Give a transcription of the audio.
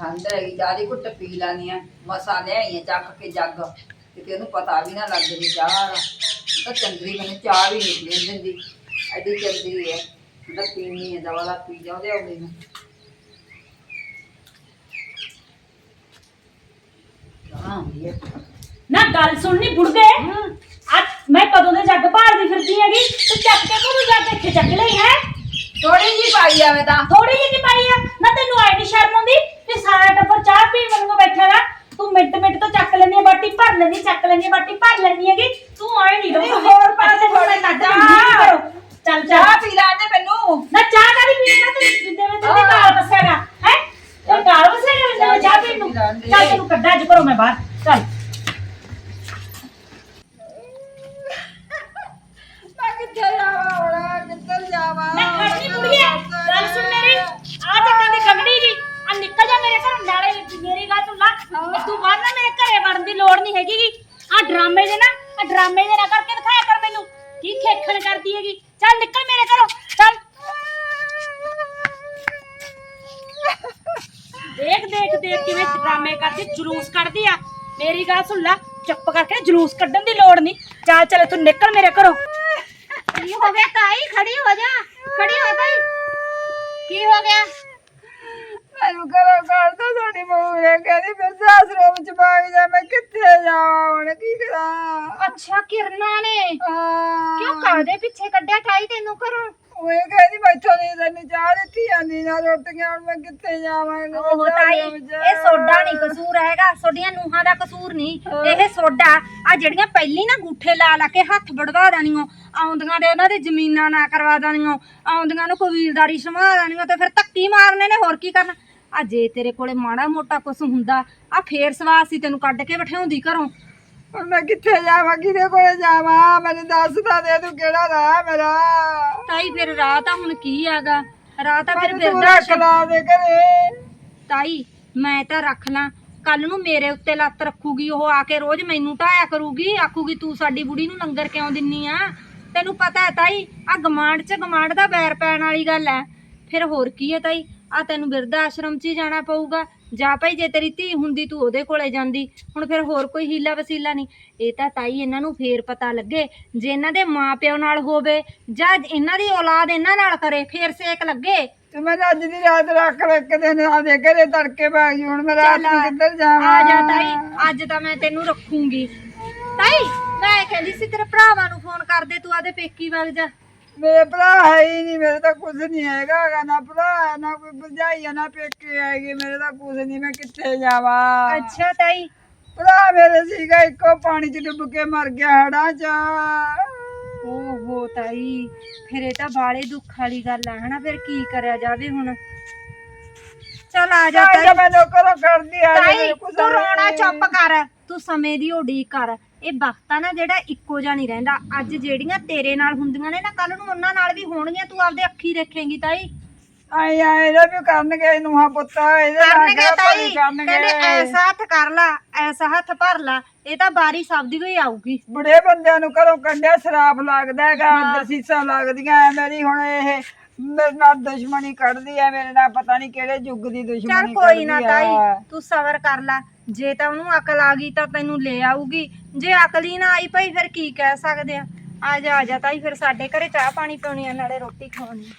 ਠੰਡ ਹੈਗੀ ਜਿਆਦੀ ਘੁੱਟ ਪੀ ਲੈਣੀ ਆ ਮਸਾ ਲਿਆਈ ਆ ਚੱਕ ਕੇ ਜੱਗ ਕਿਤੇ ਉਹਨੂੰ ਪਤਾ ਵੀ ਨਾ ਲੱਗੇ ਵੀ ਚਾਹ ਦਾ ਤਾਂ ਚੰਦਰੀ ਮੈਨੂੰ ਚਾਹ ਵੀ ਨਹੀਂ ਪੀਣ ਦਿੰਦੀ। ਐਡੀ ਚੰਦਰੀ ਹੈ ਤਾਂ ਪੀਣੀ ਹੈ ਦਵਾ ਦਾ ਪੀ ਜਾਉਂਦੇ ਆਉਂਦੇ ਨੂੰ। ਨਾ ਗੱਲ ਸੁਣਨੀ ਬੁੜਦੇ ਅੱਜ ਮੈਂ ਕਦੋਂ ਦੇ ਜੱਗ ਭਾਲਦੀ ਫਿਰਦੀ ਹੈਗੀ? ਤੇ ਚੱਕ ਕੇ ਕੋਲ ਜਾ ਕੇ ਇੱਥੇ ਚੱਕ ਲਈ ਹੈ? ਥੋੜੀ ਜੀ ਪਾਈ ਜਾਵੇ ਤਾਂ। ਥੋੜੀ ਜਿਹੀ ਨੀ ਪਾਈ ਆ? ਨਾ ਤੈਨੂੰ ਆਈ ਨੀ ਸ਼ਰਮ ਆਉਂਦੀ ਕਿ ਸਾਰਾ ਟੱਬਰ ਚਾਹ ਪੀਣ ਵਾਂਗੂ ਬੈਠਾ ਨਾ ਤੂੰ ਮਿੰਟ ਮਿੰਟ ਤੋਂ ਚੱਕ ਲੈਣੀ ਆ ਬਾਟੀ ਭਰ ਲੈਣੀ ਚੱਕ ਲੈਣੀ ਆ ਬਾਟੀ ਭਰ ਲੈਣੀ ਹੈਗੀ ਤੂੰ ਆਏ ਨਹੀਂ ਨਹੀਂ, ਹੋਰ ਪਾਸੇ ਥੋੜ੍ਹਾ ਕੱਢ ਚਾਹ। ਚੱਲ ਚਾਹ ਚਾਹ ਪੀ ਲੈਣੇ ਮੈਨੂੰ ਨਾ ਚਾਹ ਕਾਦੀ ਪੀਣੀ ਨਾ ਤੂੰ ਜਿੱਦੇ ਵਿੱਚ ਤੇ ਕਾਲ ਵਸੇਗਾ ਹੈ ਇਹ ਕਾਲ ਵਸੇਗਾ ਜਿੱਦੇ ਵਿੱਚ ਚਾਹ ਪੀਣ ਨੂੰ ਚੱਲ ਤੈਨੂੰ ਕੱਢਾ ਅੱਜ ਘਰੋਂ ਮੈਂ ਬਾਹਰ। ਚੱਲ। ਮੈਂ ਕਿੱਥੇ ਜਾਵਾਂ ਹੁਣ? ਕਿੱਧਰ ਜਾਵਾਂ? ਮੈਂ ਖੜਨੀ ਕੁੜੀਏ। ਗੱਲ ਸੁਣ ਮੇਰੀ। ਆ ਚੱਕਾਂ ਦੀ ਖਗੜੀ ਜੀ ਆ ਨਿਕਲ ਜਾ ਮੇਰੇ ਘਰੋਂ ਨਾਲੇ ਮੇਰੀ ਗੱਲ ਤੂੰ ਬਾਹਰ ਨਾ ਮੇਰੇ ਘਰੇ ਵੜਨ ਦੀ ਲੋੜ ਨਹੀਂ ਹੈਗੀ ਗੀ। ਆ ਡਰਾਮੇ ਦੇ ਨਾ ਆ ਡਰਾਮੇ ਦੇ ਨਾ ਕਰਕੇ ਦਿਖਾਇਆ ਕਰ ਮੈਨੂੰ। ਕੀ ਖੇਖਣ ਕਰਦੀ ਹੈਗੀ। ਚੱਲ ਨਿਕਲ ਮੇਰੇ ਘਰੋਂ ਚੱਲ ਦੇਖ ਦੇਖ ਦੇਖ ਕਿਵੇਂ ਡਰਾਮੇ ਕਰਦੀ ਜਲੂਸ ਕੱਢਦੀ ਆ। ਮੇਰੀ ਗੱਲ ਸੁਣ ਲੈ ਚੁੱਪ ਕਰਕੇ ਜਲੂਸ ਕੱਢਣ ਦੀ ਲੋੜ ਨਹੀਂ। ਚੱਲ ਚੱਲ ਤੂੰ ਨਿਕਲ ਮੇਰੇ ਘਰੋਂ। ਕੀ ਹੋ ਗਿਆ ਤਾਈ? ਖੜੀ ਹੋ ਜਾ। ਖੜੀ ਹੋ ਤਾਈ ਕੀ ਹੋ ਗਿਆ? ਮੈਨੂੰ ਕਰੋ ਕਰ ਦੋ ਤੁਹਾਡੀ ਬਹੂ ਨੇ ਕਹਿੰਦੀ ਫਿਰ ਆਸ਼ਰਮ ਚ ਭਾਗ ਜਾ ਮੈਂ ਕਿੱਥੇ ਜਾਵਾਂ ਹੁਣ ਕੀ ਕਰਾਂ? ਅੱਛਾ ਕਿਰਨਾ ਨੇ। ਹਾਂ। ਕਿਉਂ ਕਾਦੇ ਪਿੱਛੇ ਕੱਢਿਆ ਤਾਈ ਤੈਨੂੰ ਘਰੋਂ? ਉਹ ਇਹ ਕਹਿੰਦੀ ਮੈਥੋਂ ਨਹੀਂ ਤੈਨੂੰ ਚਾਹ ਦਿੱਤੀ ਜਾਂਦੀ ਨਾ ਰੋਟੀਆਂ ਹੁਣ ਮੈਂ ਕਿੱਥੇ ਜਾਵਾਂ ਉਹ ਤਾਈ ਇਹ ਸੋਡਾ ਨਹੀਂ ਕਸੂਰ ਹੈਗਾ ਸੋਡੀਆਂ ਨੂਹਾਂ ਦਾ ਕਸੂਰ ਨਹੀਂ ਇਹ ਸੋਡਾ। ਆ ਜਿਹੜੀਆਂ ਪਹਿਲੀ ਨਾ ਗੂਠੇ ਲਾ ਲਾ ਕੇ ਹੱਥ ਵੜਵਾ ਦੇਣੀਆਂ ਆਉਂਦੀਆਂ ਦੇ ਉਹਨਾਂ ਦੇ ਜ਼ਮੀਨਾਂ ਨਾ ਕਰਵਾ ਦੇਣੀਆਂ ਆਉਂਦੀਆਂ ਨੂੰ ਕਬੀਲਦਾਰੀ ਸਮਾ ਦੇਣੀਆਂ ਤੇ ਫਿਰ ਧੱਕੀ ਮਾਰਨੇ ਨੇ ਹੋਰ ਕੀ ਕਰਨਾ? ਆ ਜੇ ਤੇਰੇ ਕੋਲੇ ਮਾੜਾ ਮੋਟਾ ਕੁਛ ਹੁੰਦਾ ਆ ਫੇਰ ਸਵਾਸ ਸੀ ਤੈਨੂੰ ਕੱਢ ਕੇ ਬਿਠਾਉਂਦੀ ਘਰੋਂ। ਹੁਣ ਮੈਂ ਕਿੱਥੇ ਜਾਵਾਂ? ਕਿਹਦੇ ਕੋਲੇ ਜਾਵਾਂ? ਮੈਨੂੰ ਦੱਸ ਤਾਂ ਦੇ ਤੂੰ ਕਿਹੜਾ ਰਾਹ ਮੇਰਾ? ਤਾਈ ਫਿਰ ਰਾਹ ਤਾਂ ਹੁਣ ਕੀ ਆਗਾ ਰਾਹ ਤਾਂ ਫਿਰ ਮੈਨੂੰ ਤੂੰ ਫਿਰਦਾ ਰੱਖ ਲਾ ਦੇ ਘਰੇ। ਤਾਈ ਮੈਂ ਤਾਂ ਰੱਖ ਲਾਂ। ਕੱਲ ਨੂੰ ਮੇਰੇ ਉੱਤੇ ਲੱਤ ਰੱਖੂਗੀ ਉਹ ਆ ਕੇ ਰੋਜ਼ ਮੈਨੂੰ ਢਾਇਆ ਕਰੂਗੀ। ਆਖੂਗੀ ਤੂੰ ਸਾਡੀ ਬੁੜੀ ਨੂੰ ਲੰਗਰ ਕਿਉਂ ਦਿੰਨੀ ਆ? ਤੈਨੂੰ ਪਤਾ ਹੈ ਤਾਈ ਆ ਗਮਾਂਡ 'ਚ ਗਮਾਂਡ ਦਾ ਵੈਰ ਪੈਣ ਵਾਲੀ ਗੱਲ ਹੈ। ਫਿਰ ਹੋਰ ਕੀ ਹੈ ਤਾਈ? ਆ ਤੈਨੂੰ ਬਿਰਧ ਆਸ਼ਰਮ 'ਚ ਹੀ ਜਾਣਾ ਪਊਗਾ। ਜਾ ਭਾਈ ਜੇ ਤੇਰੀ ਧੀ ਹੁੰਦੀ ਤੂੰ ਉਹਦੇ ਕੋਲੇ ਜਾਂਦੀ। ਹੁਣ ਫਿਰ ਹੋਰ ਕੋਈ ਹੀਲਾ ਵਸੀਲਾ ਨਹੀਂ। ਇਹ ਤਾਂ ਤਾਈ ਇਹਨਾਂ ਨੂੰ ਫੇਰ ਪਤਾ ਲੱਗੇ। ਜੇ ਇਹਨਾਂ ਦੇ ਮਾਪਿਓ ਨਾਲ ਹੋਵੇ ਜਾਂ ਇਹਨਾਂ ਦੀ ਔਲਾਦ ਇਹਨਾਂ ਨਾਲ ਕਰੇ ਫੇਰ ਸੇਕ ਲੱਗੇ। ਤੇ ਮੈਂ ਅੱਜ ਦੀ ਰਾਤ ਰੱਖ ਲੈ ਕਿਤੇ ਨਾ ਦੇ ਘਰੇ ਤੜਕੇ ਭਾਗ ਜੀ ਹੁਣ ਮੈਂ ਰਾਤ ਨੂੰ ਕਿੱਧਰ ਜਾਵਾਂ? ਆ ਜਾ ਤਾਈ ਅੱਜ ਤਾਂ ਮੈਂ ਤੈਨੂੰ ਰੱਖੂੰਗੀ। ਤਾਈ ਮੈਂ ਕਹਿੰਦੀ ਸੀ ਤੇਰੇ ਭਰਾਵਾਂ ਨੂੰ ਫੋਨ ਕਰ ਦੇ ਤੂੰ ਆਦੇ ਪੇਕੀ ਵਗ ਜਾ। ਮੇਰੇ ਭਰਾ ਹੈ ਹੀ ਨਹੀਂ ਮੇਰੇ ਤਾਂ ਕੁਝ ਨਹੀਂ ਹੈਗਾ ਗਾ, ਨਾ ਭਰਾ ਹੈ, ਨਾ ਕੋਈ ਭਰਜਾਈ ਹੈ, ਨਾ ਪੇਕੇ ਹੈਗੇ ਮੇਰੇ ਤਾਂ ਕੁਝ ਨਹੀਂ ਮੈਂ ਕਿੱਥੇ ਜਾਵਾਂ? ਅੱਛਾ ਤਾਈ। ਭਰਾ ਮੇਰੇ ਸੀਗਾ ਇੱਕੋ ਪਾਣੀ 'ਚ ਡੁੱਬ ਕੇ ਮਰ ਗਿਆ ਹੜਾਂ 'ਚ। ਓਹੋ ਤਾਈ ਫਿਰ ਇਹ ਤਾਂ ਬਾਲੇ ਦੁੱਖ ਵਾਲੀ ਗੱਲ ਆ ਹਨਾ? ਫਿਰ ਕੀ ਕਰਿਆ ਜਾਵੇ ਹੁਣ? ਚਲ ਆ ਜਾ ਤਾਈ। ਮੈਂ ਨੌਕਰੋਂ ਕਰਦੀ ਆ ਤਾਈ ਤੂੰ ਰੋਣਾ ਚੁੱਪ ਕਰ ਤੂੰ ਸਮੇਂ ਦੀ ਉਡੀਕ ਕਰ। ਇਹ ਵਕਤ ਆ ਨਾ ਜਿਹੜਾ ਇੱਕੋ ਜਿਹਾ ਨਹੀਂ ਰਹਿੰਦਾ। ਅੱਜ ਜਿਹੜੀਆਂ ਤੇਰੇ ਨਾਲ ਹੁੰਦੀਆਂ ਨੇ ਨਾ ਕੱਲ ਨੂੰ ਉਹਨਾਂ ਨਾਲ ਵੀ ਹੋਣਗੀਆਂ ਤੂੰ ਆਪਦੇ ਅੱਖੀ ਦੇਖੇਂਗੀ ਤਾਈ। ਆਏ ਆਏ ਇਹਦਾ ਵੀ ਕਰਨਗੇ ਨੂੰਹਾਂ ਪੁੱਤਾ ਇਹਦੇ ਕਰਨਗੇ ਤਾਈ। ਕਹਿੰਦੇ ਐਸਾ ਹੱਥ ਕਰ ਲਾ ਐਸਾ ਹੱਥ ਭਰ ਲਾ ਇਹ ਤਾਂ ਬਾਰੀ ਸਭ ਦੀ ਹੀ ਆਊਗੀ। ਬੁੜੇ ਬੰਦਿਆਂ ਨੂੰ ਘਰੋਂ ਕੱਢਿਆ ਸ਼ਰਾਪ ਲੱਗਦਾ ਹੈਗਾ ਅੰਦਰ ਸੀਸਾਂ ਲੱਗਦੀਆਂ ਐ ਮੇਰੀ ਹੁਣ ਇਹ ਮੇਰੇ ਨਾਲ ਦੁਸ਼ਮਣੀ ਕੱਢਦੀ ਐ ਮੇਰੇ ਨਾਲ ਪਤਾ ਨਹੀਂ ਕਿਹੜੇ ਯੁੱਗ ਦੀ ਚੱਲ ਦੁਸ਼ਮਣੀ ਕੋਈ ਨਾ ਤਾਈ ਤੂੰ ਸਬਰ ਕਰ ਲੈ। ਜੇ ਤਾਂ ਉਹਨੂੰ ਅਕਲ ਆ ਗਈ ਤਾਂ ਤੈਨੂੰ ਲੈ ਆਊਗੀ। ਜੇ ਅਕਲ ਹੀ ਨਾ ਆਈ ਭਾਈ, ਫਿਰ ਕੀ ਕਹਿ ਸਕਦੇ ਆ? ਆ ਜਾ ਆ ਜਾ ਤਾਈ, ਫਿਰ ਸਾਡੇ ਘਰੇ ਚਾਹ ਪਾਣੀ ਪਿਉਣੀ ਆ, ਨਾਲੇ ਰੋਟੀ ਖਾਣੀ